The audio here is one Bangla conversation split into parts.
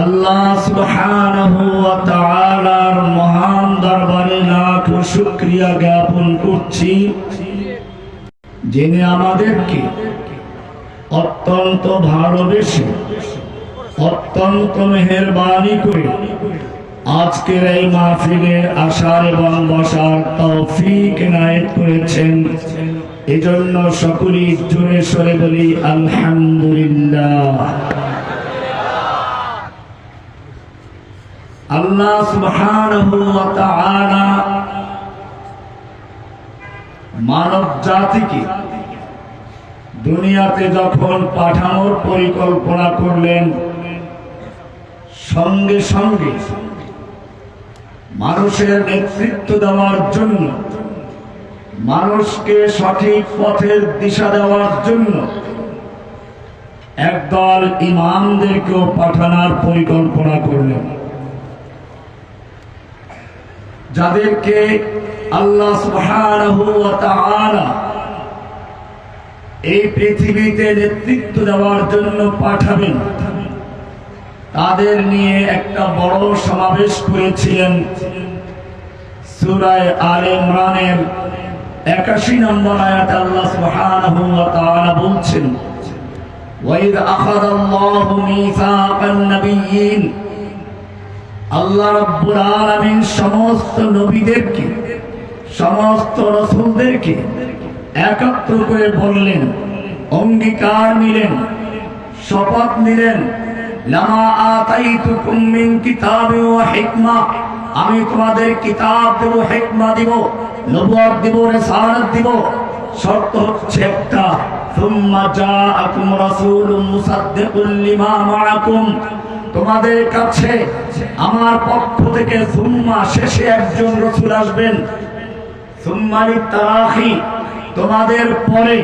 আল্লাহ সুবহানাহু ওয়া তাআলার মহান দরবারে লাখ শুকরিয়া জ্ঞাপন করছি। যিনি আমাদেরকে অত্যন্ত ভালোবেসে, অত্যন্ত মেহেরবানি করে আজকের এই মাহফিলে আসার এবং বসার তৌফিক এনায়েত করেছেন। এজন্য সকলেই জোরে সরে বলি, আলহামদুলিল্লাহ। আল্লাহ সুবহানাহু ওয়া তাআলা মানব জাতিকে দুনিয়াতে যখন পাঠানোর পরিকল্পনা করলেন, সঙ্গে সঙ্গে মানুষের নেতৃত্ব দেওয়ার জন্য, মানুষকে সঠিক পথের দিশা দেওয়ার জন্য একদল ইমামদেরকেও পাঠানোর পরিকল্পনা করলেন। যাদেরকে আল্লাহ এই পৃথিবীতে নেতৃত্ব দেওয়ার জন্য পাঠাবেন, তাদের নিয়ে একটা বড় সমাবেশ করেছিলেন সুরায় আল ইমরানের একাশি নম্বর আয়াত আল্লাহ সুহান বলছেন وَإِذْ أَخَذَ اللَّهُ مِيثَاقَ النَّبِيِّينَ আল্লাহ রাব্বুল আলামিন সমস্ত নবীদেরকে, সমস্ত রসুলদেরকে একত্র করে বললেন, অঙ্গীকার নিলেন, শপথ নিলেন, লামা আতাইতুকুম মিন কিতাবি ওয়া হিকমা, আমি তোমাদের কিতাব দেব, হিকমা দিব নবুয়ত দিব, রিসালাত দিব। শর্ত হচ্ছে একটা, সুম্মা জাআকুম রাসূলুম মুসাদ্দিকুল লিমা মাআকুম। তোমাদের কাছে আমার পক্ষ থেকে সুম্মা শেষে একজন রসুল আসবেন। সুম্মারি তারাখি তোমাদের পরে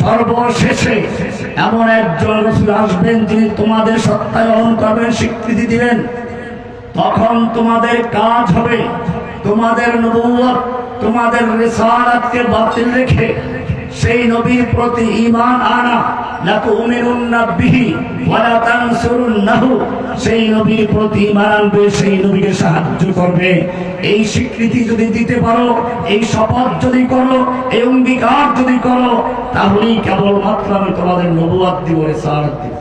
সর্বশেষে এমন একজন রসুল আসবেন যিনি তোমাদের সত্যায়ন করবেন, স্বীকৃতি দিবেন। তখন তোমাদের কাজ হবে তোমাদের নবুয়ত তোমাদের রিসালাতকে বাতিল রেখে সেই নবীর প্রতি ঈমান আনা সেই নবীর প্রতি সেই নবীকে সাহায্য করবে। এই স্বীকৃতি যদি দিতে পারো, এই শপথ যদি করো, এই অঙ্গীকার যদি করো, তাহলেই কেবলমাত্র আমি তোমাদের নবুয়াত দিব, রিসালাত দিব।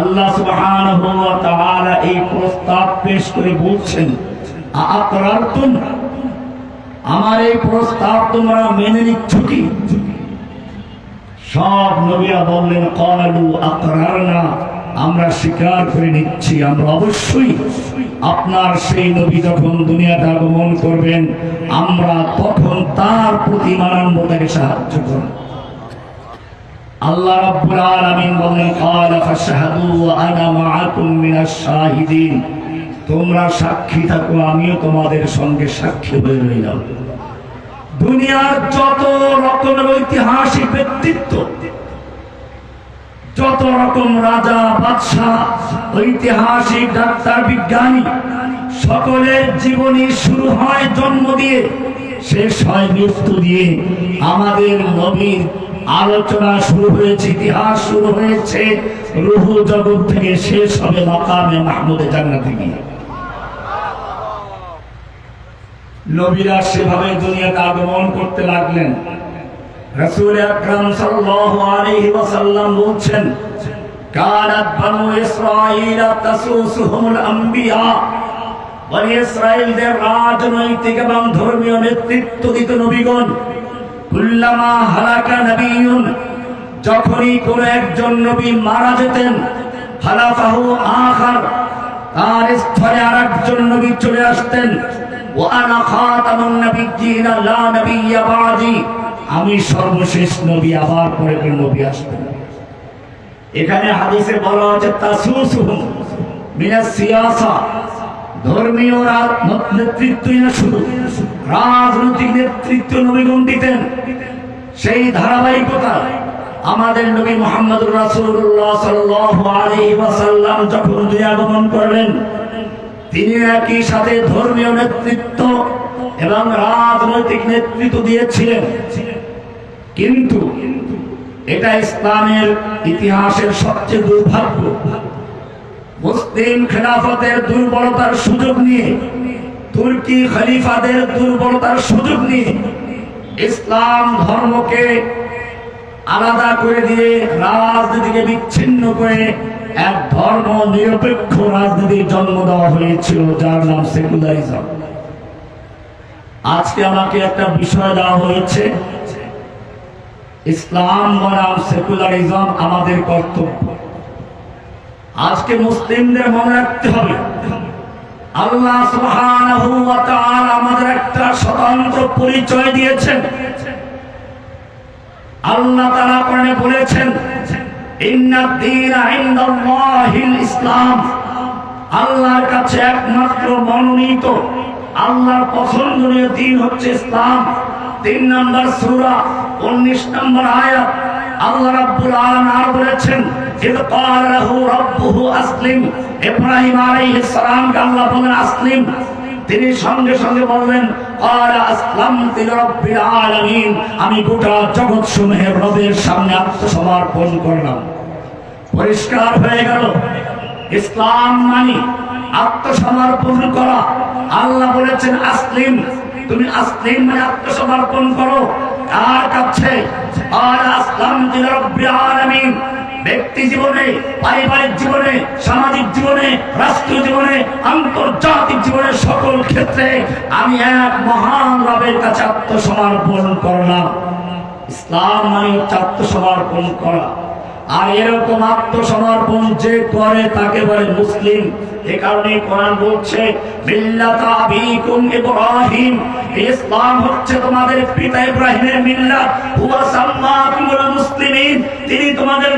আল্লাহ সুবহানাহু ওয়া তাআলা এই প্রস্তাব পেশ করে বলছেন আআকরারতুম আমার এই প্রস্তাব তোমরা মেনে নিচ্ছ কি? সব নবীরা বললেন, কালু আকরারনা, আমরা স্বীকার করে নিচ্ছি, আমরা অবশ্যই আপনার সেই নবী যখন দুনিয়াতে আগমন করবেন, আমরা তখন তার প্রতি মানানব, তাকে সাহায্য করব। আল্লাহ রাব্বুল আলামিন বলেন ক্বালা ফাশহাদু ওয়া আনা মাআকুম মিনাশ শাহিদিন। তোমরা সাক্ষী থাকো, আমিও তোমাদের সঙ্গে সাক্ষী হয়ে রইলাম। দুনিয়ার যত রকমের ঐতিহাসিক ব্যক্তিত্ব, যত রকম রাজা, বাদশাহ, ঐতিহাসিক ডাক্তার, বিজ্ঞানী সকলের জীবনী শুরু হয় জন্ম দিয়ে, শেষ হয় মৃত্যু দিয়ে। আমাদের নবীর আলোচনা শুরু হয়েছে, ইতিহাস শুরু হয়েছে, রুহু জগৎ থেকে শেষ হবে মাকামে মাহমুদে জান্নাতে গিয়ে। নবীরা সেভাবে দুনিয়াতে আগমন করতে লাগলেন। রাসূল আকরাম সাল্লাল্লাহু আলাইহি ওয়াসাল্লাম বলছেন, কানাত বানু ইসরাঈল তাসুসুহুমুল আম্বিয়া। বনি রাজনৈতিক এবং ধর্মীয় নেতৃত্ব দিত নবীগণ। কুল্লামা হালাকা নবিয়ুন, যখনই কোন একজন নবী মারা যেতেন, হালাফাহু আখার, তার স্থলে আরেকজন নবী চলে আসতেন। ওয়ানা খাতামুন আমি সর্বশেষ নবী, আবার পরে কোন নবী আসবেন এখানে হাদিসে বলা মিনাস সিয়াসা। না শুধু, রাজনৈতিক নেতৃত্ব দিতেন সেই ধারাবাহিকতা আমাদের নবী সাল্লাল্লাহু আলাইহি ওয়াসাল্লাম যখন আগমন করলেন তিনি একই সাথে ধর্মীয় নেতৃত্ব এবং রাজনৈতিক নেতৃত্ব দিয়েছিলেন। কিন্তু এটা ইসলামের ইতিহাসের সবচেয়ে দুর্ভাগ্য। মুসলিম খেলাফতের দুর্বলতার সুযোগ নিয়ে, তুর্কি খলিফাদের দুর্বলতার সুযোগ নিয়ে ইসলাম ধর্মকে আলাদা করে দিয়ে রাজনীতিকে বিচ্ছিন্ন করে এক ধর্ম নিরপেক্ষ রাজনীতির জন্ম দেওয়া হয়েছিল, যার নাম সেকুলারিজম। আজকে আমাকে একটা বিষয় দেওয়া হয়েছে, ইসলাম বনাম সেকুলারিজম আমাদের কর্তব্য। আজকে মুসলিমদের মনে রাখতে হবে, আল্লাহ আমাদের একটা স্বতন্ত্র পরিচয় দিয়েছেন। আল্লাহ কোরআনে বলেছেন ইসলাম। আল্লাহর কাছে একমাত্র মনোনীত, আল্লাহর পছন্দনীয় দিন হচ্ছে ইসলাম। তিন নম্বর সূরা 19 নম্বর আয়াত। আল্লাহ রাব্বুল আলামিন আর বলেছেন, ইদ ক্বালা লাহু রাব্বুহু আসলিম। ইব্রাহিম আলাইহিস সালামকে আল্লাহ বলেন, আসলিম। তিনি সঙ্গে সঙ্গে বললেন আমি গোটা জগৎ সমূহের রবের সামনে আত্মসমর্পণ করলাম। পরিষ্কার হয়ে গেল। ইসলাম মানি আত্মসমর্পণ করা। আল্লাহ বলেছেন, আসলিম। তুমি আসলিম মানে আত্মসমর্পণ করো। কার কাছে? আর আসলাম আলামিন। ব্যক্তি জীবনে, পারিবারিক জীবনে, সামাজিক জীবনে, রাষ্ট্রীয় জীবনে, আন্তর্জাতিক জীবনে সকল ক্ষেত্রে আমি এক মহান রবের কাছে আত্মসমর্পণ করলাম ইসলাম মানে হচ্ছে আত্মসমর্পণ করা। আর এরকম আত্মসমর্পণ যে করে তাকে বলে মুসলিম, এ কারণে কোরআন বলছে ইব্রাহিম। ইসলাম হচ্ছে তোমাদের পিতা ইব্রাহিমের তিনি তোমাদের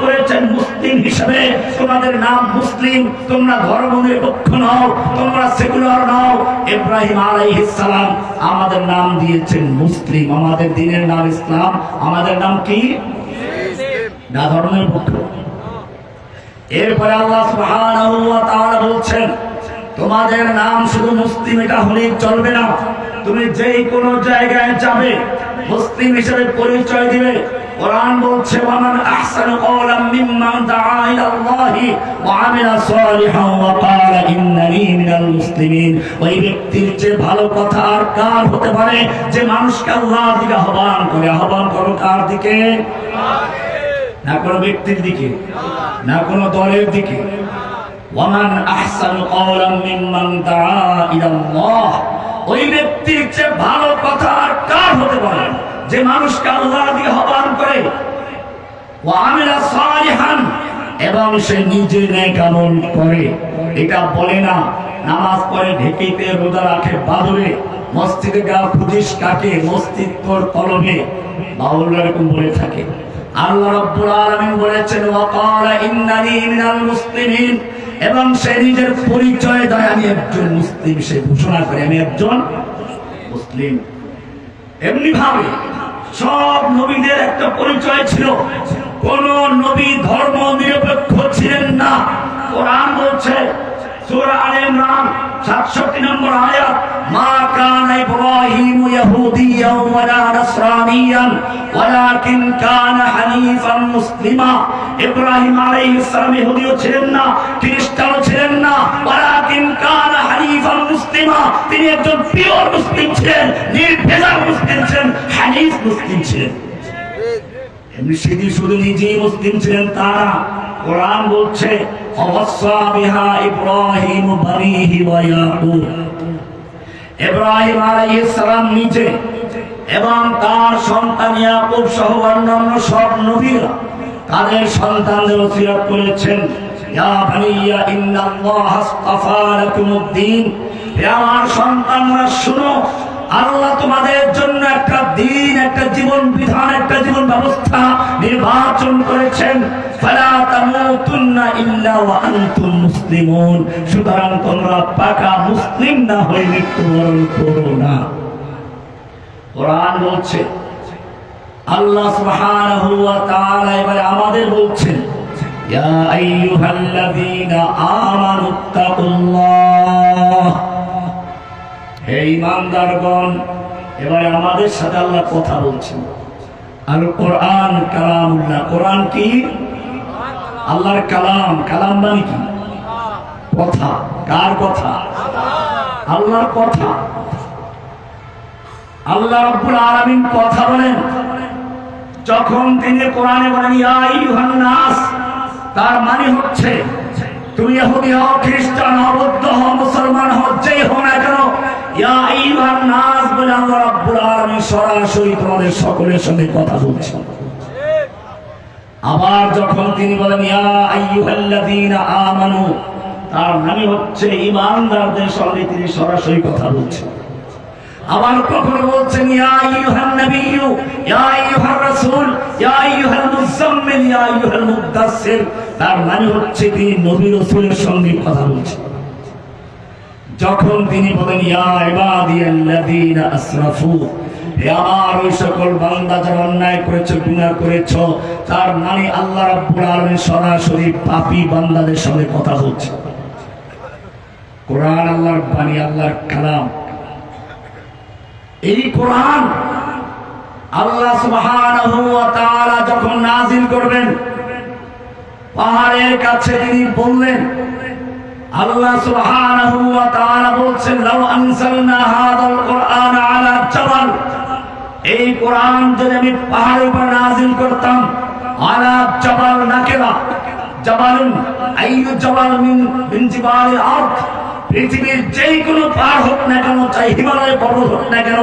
করেছেন মুসলিম হিসেবে। তোমাদের নাম মুসলিম। তোমরা ধর্ম নিরপেক্ষ নও, তোমরা সেকুলার নও। ইব্রাহিম আলাইহিস আমাদের নাম দিয়েছেন মুসলিম। আমাদের দিনের নাম ইসলাম। আমাদের নাম কি? না ধর্মের পক্ষ। এরপরে আল্লাহ তাআলা বলছেন, তোমাদের নাম শুধু মুসলিম এটা হলেই চলবে না। তুমি যেই কোনো জায়গায় যাবে, মুসলিম হিসেবে পরিচয় দিবে। কোরআন বলছে কওলাম দাআ ইলাল্লাহি ওয়া আমিলা ওয়া মিনাল মুসলিমিন। ওই ব্যক্তির ভালো কথা আর কার হতে পারে? যে মানুষকে আল্লাহর দিকে আহ্বান করে। আহ্বান করো কার দিকে? না কোনো ব্যক্তির দিকে, না কোনো দলের দিকে। ওয়ামান আহসানু কওলাম মিম্মান দাআ ইলাল্লাহ। ওই ব্যক্তির যে ভালো কথা আর কার হতে পারে? যে মানুষকে আল্লাহর দিকে আহ্বান করে। ওয়া আমিলা সালিহান, এবং সে নিজে নেক আমল করে। এটা বলে না, নামাজ পড়ে ঢেকিতে রোজা রাখে বাদরে, মসজিদে গা খুদিস কাকে মসজিদ তোর কলমে। বাউল এরকম বলে থাকে। আল্লাহ রাব্বুল আলামিন বলেছেন, ওয়াকালা ইন্নানি মিনাল মুসলিমিন। এবং সে নিজের পরিচয় দেয়, আমি একজন মুসলিম। সে ঘোষণা করে, আমি একজন মুসলিম। এমনি ভাবে সব নবীদের একটা পরিচয় ছিল। কোন নবী ধর্ম নিরপেক্ষ ছিলেন না। কোরআন বলছে সূরা আলে ইমরান 67 নম্বর আয়াত, মা কানা ইব্রাহিম ওয়ালা নাসরানিয়ান ওয়ালাকিন কানা হানিফান মুসলিমা। ইব্রাহিম আলাইহিস সালাম ইহুদিও ছিলেন না, খ্রিস্টানও ছিলেন না, ওয়ালাকিন কানা হানিফান মুসলিমা। তিনি একজন পিওর মুসলিম ছিলেন, নির্ভেজাল মুসলিম ছিলেন, হানিফ মুসলিম ছিলেন। সেদিন শুধু নিজেই মুসলিম ছিলেন, তারা কোরআন বলছে নিজে এবং তার সন্তান ইয়াকুব সহ অন্যান্য সব নবীরা তাদের সন্তানদের ওসিয়ত করেছেন। ইয়া বানিয়া, ইন্নাল্লাহ আসতাফা লাকুমুদ্দিন হে আমার সন্তানরা, শুনো আল্লাহ তোমাদের জন্য একটা দিন, একটা জীবন বিধান, একটা জীবন ব্যবস্থা নির্বাচন করেছেন। না হয়ে বলছে, আল্লাহ এবারে আমাদের বলছেন, ইয়া আমানুত্তাকুল্লাহ হে ইমানদারগণ, এবারে আমাদের সাথে আল্লাহ কথা বলছেন। আর কোরআন কালামুল্লাহ। কোরআন কি? আল্লাহর কালাম। কালাম মানে কি? কথা। কার কথা? আল্লাহর কথা। আল্লাহ রব্বুল আলামিন কথা বলেন। যখন তিনি কোরআনে বলেন, ইয়া আইয়ুহান নাস তার মানে হচ্ছে, তুমি ইহুদি হও, খ্রিস্টান হও, বৌদ্ধ হও, মুসলমান হও যেই হও না কেন বলছেন আবার যখন তিনি বলেন আমানু, তার মানে হচ্ছে ঈমানদারদের সঙ্গে তিনি সরাসরি কথা বলছেন। আবার কখনো বলছেন তার মানে হচ্ছে তিনি নবী রাসূলের সঙ্গে কথা বলছেন। যখন তিনি বলেন আমার ওই সকল বান্দা যারা অন্যায় করেছে, গুনাহ করেছ, তার মানে আল্লাহ রাব্বুল আলামিন সরাসরি পাপী বান্দাদের সঙ্গে কথা বলছে। কোরআন আল্লাহর বাণী, আল্লাহর কালাম। এই কোরআন আল্লাহ সুবহানাহু যখন নাজিল করবেন, পাহাড়ের কাছে তিনি বললেন আল্লাহ সুবহানাহু ওয়া তাআলা বলছেন, লাউ আনসালনা হাদাল কুরআন আলা জাবাল। এই কোরআন যদি আমি পাহাড়ের উপর নাযিল করতাম, আলা জাবাল নাকেরা, জাবালুন, আইয়ু জাবাল মিন মিন জিবালিল আরদ। পৃথিবীর যেই কোনো পাহাড় হোক না কেন, চাই হিমালয় পর্বত হোক না কেন,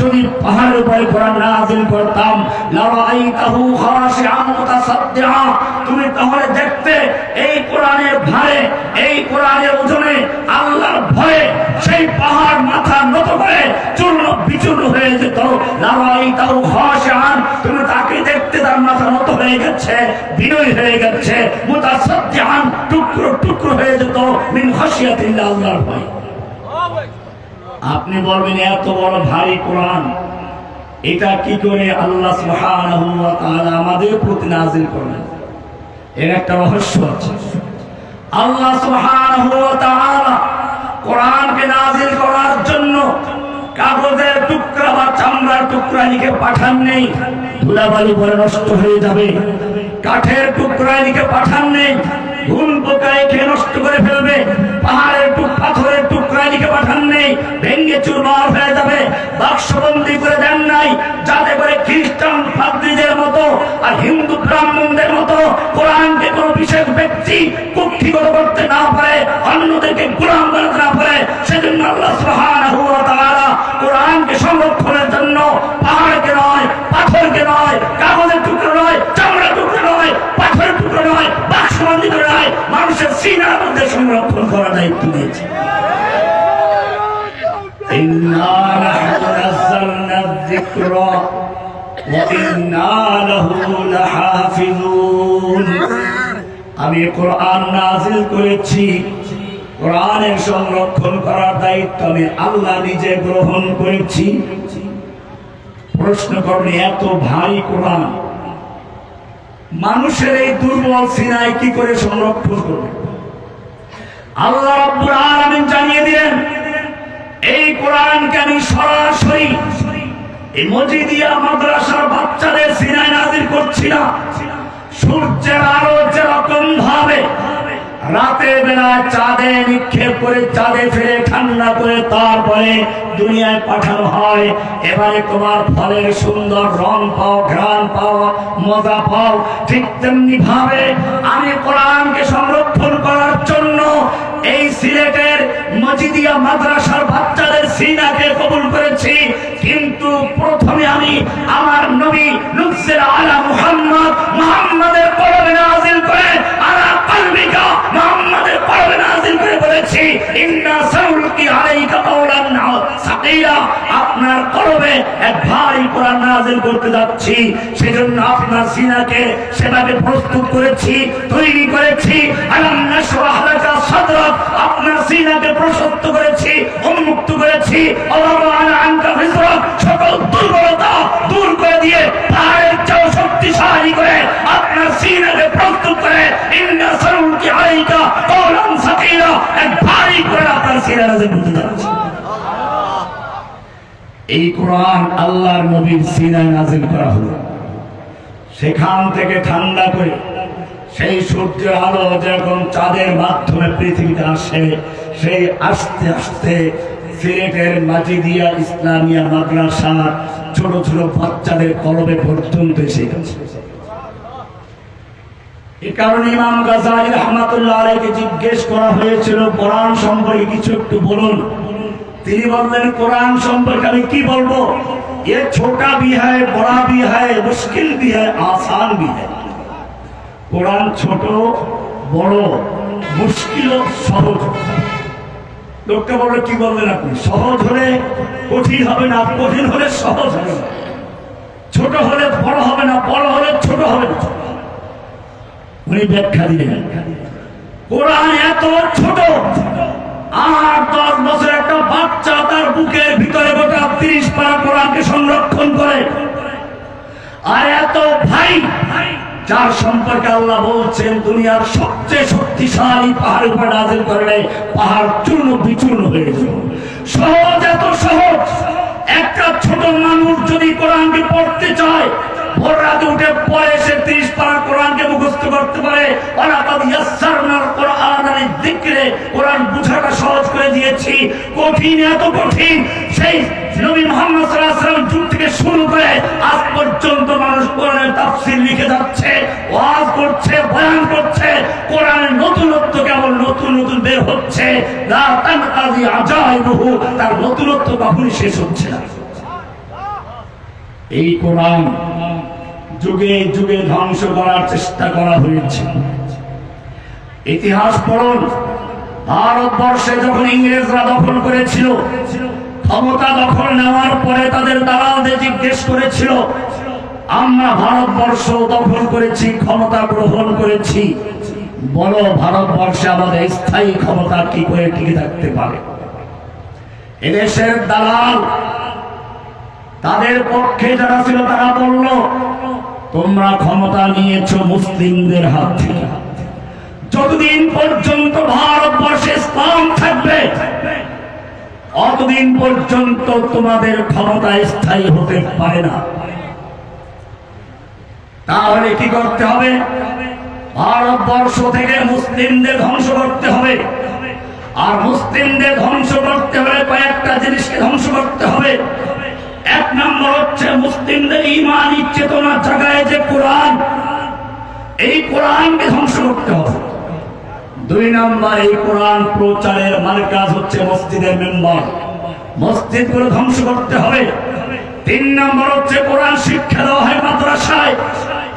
যদি পাহাড়ের উপরে কোরআন নাযিল করতাম, লারাআইতাহু খাশিআন মুতাসাদ্দিআ, তুমি তাহলে দেখতে এই কোরআনের ভারে এই কোরআনের ওজনে আল্লাহর ভয়ে সেই পাহাড় মাথা নত করে চূর্ণ বিচূর্ণ হয়ে যেত। লারাআইতাহু খাশিআন হয়ে গেছে, বিনয় হয়ে গেছে মুতাসাদ্দিআন টুকরো টুকরো হয়ে যেত, মিন খাশিয়াতিল্লাহ আল্লাহর ভয়। আপনি বলবেন, এত বড় ভারী কোরআন, এটা কি করে আল্লাহ সুবহানাহু ওয়া তাআলা আমাদের প্রতি নাযিল করলেন? এর একটা রহস্য আছে। আল্লাহ সুবহানাহু ওয়া তাআলা কোরআনকে নাযিল করার জন্য কাগজের টুকরা বা চামড়ার টুকরা লিখে পাঠান নেই। ধুলাবালি পরে নষ্ট হয়ে যাবে। কাঠের টুকরা দিকে পাঠান নেই। ভুল পোকায় খেয়ে নষ্ট করে ফেলবে। পাহাড়ের টুক পাথরের লিখে পাঠান নেই, ভেঙ্গে চুরমার হয়ে যাবে। বাক্সবন্দি করে দেন নাই, যাতে করে খ্রিস্টান পাদ্রীদের মতো আর হিন্দু ব্রাহ্মণদের মতো কোরআনকে কোনো বিশেষ ব্যক্তি কুক্ষিগত করতে না পারে, অন্যদেরকে গোলাম বানাতে না পারে। সেজন্য আল্লাহ সুবহানাহু ওয়া তাআলা কোরআনকে সংরক্ষণের জন্য পাহাড়কে নয়, পাথরকে নয়, কাগজের টুকরো নয়, চামড়ার টুকরো নয়, পাথরের টুকরো নয়, বাক্সবন্দি করে নয়, মানুষের সিনার মধ্যে সংরক্ষণ করার দায়িত্ব দিয়েছে। إنا نحن نزلنا الذكر وإنا له لحافظون আমি কোরআন নাজিল করেছি কোরআনের সংরক্ষণ করার দায়িত্ব আমি আল্লাহ নিজে গ্রহণ করেছি প্রশ্ন করলে এত ভারী কোরআন মানুষের এই দুর্বল সিনাই কি করে সংরক্ষণ করবে আল্লাহ রাব্বুল আলামিন জানিয়ে দিলেন এই কোরআনকে আমি সরাসরি এই মজিদিয়া মাদ্রাসার বাচ্চাদের সিনায় নাজির করছি না। সূর্যের আলো যেরকম ভাবে রাতে বেলা চাঁদে নিক্ষেপ করে চাঁদে ফিরে ঠান্ডা করে তারপরে দুনিয়ায় পাঠানো হয়। এবারে তোমার ফলের সুন্দর রং পাও, ঘ্রাণ পাও, মজা পাও। ঠিক তেমনি ভাবে আমি কোরআনকে সংরক্ষণ করার জন্য এই সিলেটের মজিদিয়া মাদ্রাসার বাচ্চাদের সিনাকে কবুল করেছি। কিন্তু প্রথমে আমি আমার নবী নুসের আলা মুহাম্মদ মুহাম্মাদের কলমে নাজিল করে আলা কলবিকা মুহাম্মাদের কলমে নাজিল কলবে এক ভারী কোরআন নাজিল করতে যাচ্ছি। সেজন্য আপনার সিনাকে সেভাবে প্রস্তুত করেছি, তৈরি করেছি। আপনার সিনাকে প্রশস্ত করেছি, উন্মুক্ত করেছি। সকল দুর্বলতা দূর করে দিয়ে পাহাড়ের চেয়েও শক্তিশালী করে আপনার সিনাকে প্রস্তুত করে, ইন্না সারুলকি আলাইকা কওলান সাকিলা এক ভারী করে আপনার সিনা নাজিল করতে যাচ্ছি। এই কোরআন আল্লাহর নবীর সিনায় নাজিল করা হলো। সেখান থেকে ঠান্ডা করে সেই সূর্যের আলো যেরকম চাঁদের মাধ্যমে পৃথিবীতে আসে, সেই আস্তে আস্তে সিলেটের মাজিদিয়া ইসলামিয়া মাদ্রাসা ছোট ছোট বাচ্চাদের কলবে পর্যন্ত এসে গেছে এ কারণে ইমাম গাজালি রহমাতুল্লাহ আলাইকে জিজ্ঞেস করা হয়েছিল, কোরআন সম্পর্কে কিছু একটু বলুন। তিনি বললেন, কোরআন সম্পর্কে আমি কি বলব? এ ছোটা বি হ্যায়, বড়া বি হ্যায়, মুশকিল বি হ্যায়, আসান বি হ্যায়। কোরআন ছোট, বড়, মুশকিল সহজ। লোকটা বলল, কি বললেন আপনি? সহজ হলে কঠিন হবে না, কঠিন হলে সহজ হবে না। ছোট হলে বড় হবে না, বড় হলে ছোট হবে না। উনি ব্যাখ্যা দিলেন, কোরআন এত ছোট আর দশ বছর একটা বাচ্চা তার বুকের ভিতরে গোটা তিরিশ পারা কোরআনকে সংরক্ষণ করে। আর এত ভাই, যার সম্পর্কে আল্লাহ বলছেন, দুনিয়ার সবচেয়ে শক্তিশালী পাহাড় উপরে নাজিল করলে পাহাড় চূর্ণ বিচূর্ণ হয়ে যাবে। সহজ এত সহজ। একটা ছোট মানুষ যদি কোরআনকে পড়তে চায়, ভোর রাতে উঠে পরে সে ত্রিশ পারা কোরআনকে মুখস্থ করতে পারে। ইয়াসসারনাল কোরআন যিকরে, কোরআন বুঝাটা সহজ করে দিয়েছি। কঠিন, এত কঠিন। সেই নবী মুহাম্মদ যুগ থেকে শুরু করে আজ পর্যন্ত মানুষ কোরআনের তাফসীর লিখে যাচ্ছে, ওয়াজ করছে, বয়ান করছে। কোরআনের নতুনত্ব নতুন নতুন বের হচ্ছে। তার নতুনত্ব কখনই শেষ হচ্ছে না। এই কোরআন যুগে যুগে ধ্বংস করার চেষ্টা করা হয়েছে। ইতিহাস পড়ুন ভারতবর্ষে যখন ইংরেজরা দখল করেছিল, ক্ষমতা দখল নেওয়ার পরে তাদের দালালদের জিজ্ঞেস করেছিল, আমরা ভারতবর্ষ দখল করেছি, ক্ষমতা গ্রহণ করেছি। বলো, ভারতবর্ষে আমাদের স্থায়ী ক্ষমতা কি করে টিকে থাকতে পারে? এদেশের দালাল, তাদের পক্ষে যারা ছিল তারা বলল, তোমরা ক্ষমতা নিয়েছো মুসলিমদের হাত থেকে। যতদিন পর্যন্ত ভারতবর্ষে ইসলাম থাকবে অতদিন পর্যন্ত তোমাদের ক্ষমতা স্থায়ী হতে পারে না। তাহলে কি করতে হবে? ভারতবর্ষ থেকে মুসলিমদের ধ্বংস করতে হবে। আর মুসলিমদের ধ্বংস করতে হলে কয়েকটা জিনিসকে ধ্বংস করতে হবে। এক নম্বর হচ্ছে মুসলিমদের ইমানি চেতনা জাগায় যে কোরআন, এই কোরআনকে ধ্বংস করতে হবে। দুই নম্বর এই কোরআন প্রচারের মার্কাজ হচ্ছে মসজিদের মেম্বার। মসজিদগুলো ধ্বংস করতে হবে। তিন নম্বর হচ্ছে কোরআন শিক্ষা দেওয়া হয় মাদ্রাসায়।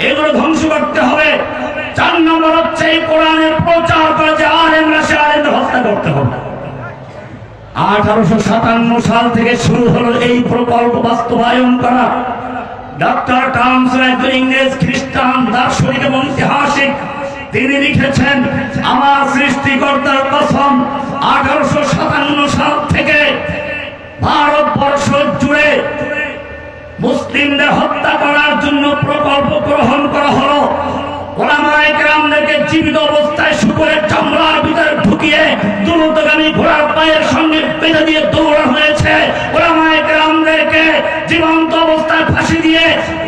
এগুলো ধ্বংস করতে হবে। চার নম্বর হচ্ছে এই কোরআনের প্রচার করে যে আলেমরা, সে আলেমদের হত্যা করতে হবে। আঠারোশো সাতান্ন সাল থেকে শুরু হলো এই প্রকল্প বাস্তবায়ন করা। ডক্টর টার্মস ইংরেজ খ্রিস্টান, দার্শনিক এবং তিনি লিখেছেন, আমার সৃষ্টিকর্তার কসম আঠারোশো সাতান্ন সাল থেকে ভারতবর্ষ জুড়ে মুসলিমদের হত্যা করার জন্য প্রকল্প গ্রহণ করা হলো। জীবিত অবস্থায় শুকরের চামড়ার ভিতরে ঢুকিয়ে দ্রুতগামী ঘোড়ার পায়ের সঙ্গে বেঁধে দিয়ে দৌড়ানো হয়েছে। ওলামায়ে কেরামদেরকে জীবন্ত অবস্থায় ফাঁসি দিয়ে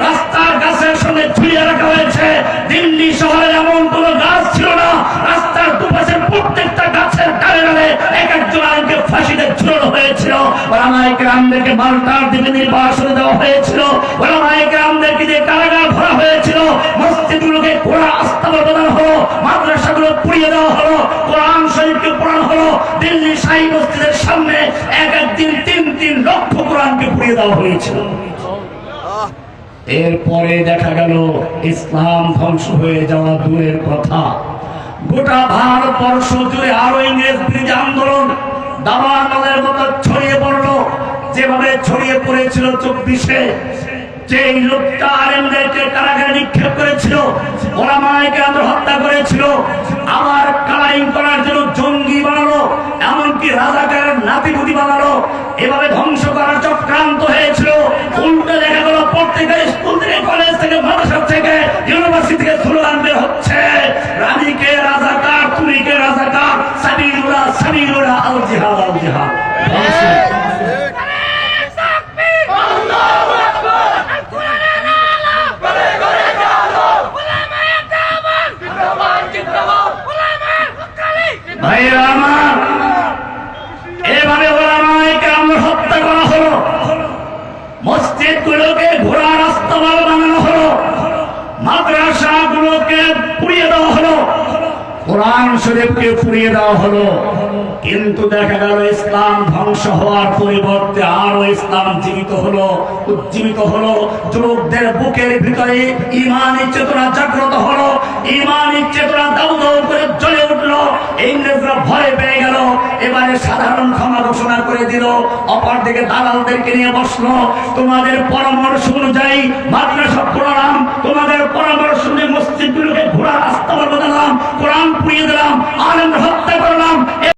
রাস্তার গাছের সঙ্গে ঝুলিয়ে রাখা হয়েছে। দিল্লি শহরে এমন কোন গাছ ছিল না। রাস্তার দুপাশের প্রত্যেকটা গাছের ডালে ডালে এক একজন আইনকে ফাঁসিতে ঝুলানো হয়েছিল। ওলামায়ে কেরামদেরকে মাল্টার দিকে নির্বাসনে দেওয়া হয়েছিল। ওলামায়ে কেরামদেরকে দিয়ে কারাগার ভরা হয়েছিল। মসজিদগুলোকে ঘোড়া আস্তাবল প্রদান হলো। মাদ্রাসাগুলো পুড়িয়ে দেওয়া হলো। কোরআন শরীফকে পড়ানো হলো। দিল্লি শাহী মসজিদের সামনে এক একদিন তিন তিন লক্ষ কোরআনকে পুড়িয়ে দেওয়া হয়েছিল। এরপরে দেখা গেল ইসলাম ধ্বংস হয়ে যাওয়া দূরের কথা। গোটা ভারতবর্ষ জুড়ে আরও ইংরেজ বিরোধী আন্দোলন দাবানলের মতো ছড়িয়ে পড়ল। যেভাবে ছড়িয়ে পড়েছিল চব্বিশে এভাবে ধ্বংস করার চক্রান্ত দেখা প্রত্যেকের স্কুল থেকে কলেজ থেকে মাদ্রাসা থেকে ইউনিভার্সিটি থেকে স্লোগান বের হচ্ছে রানীকে রাজাকার তুমিকে রাজাকার, সাবিরুরা সাবিরুরা আল জিহাদ আল জিহাদ ভাইরা আমার এভাবে ওলামায়ে কেরাম হত্যা করা হলো। মসজিদ গুলোকে রাস্তা বানানো হলো। মাদ্রাসাগুলোকে পুড়িয়ে দেওয়া হলো। কোরআন শরীফকে পুড়িয়ে দেওয়া হলো। কিন্তু দেখা গেল ইসলাম ধ্বংস হওয়ার পরিবর্তে আরও ইসলাম জীবিত হলো, উজ্জীবিত হলো। যুবকদের বুকের ভিতরে ইমানি চেতনা জাগ্রত হলো। ইমানি চেতনা দাউ দাউ করে জ্বলে উঠল। ইংরেজরা ভয় পেয়ে গেল। এবারে সাধারণ ক্ষমা ঘোষণা করে দিল। অপর দিকে দালালদেরকে নিয়ে বসল। তোমাদের পরামর্শ অনুযায়ী মাদ্রাসা পড়ালাম। তোমাদের পরামর্শ অনুযায়ী মসজিদগুলোকে ঘোরা রাস্তা বানালাম কোরআন পুড়িয়ে দিলাম আনন্দ হত্যা করলাম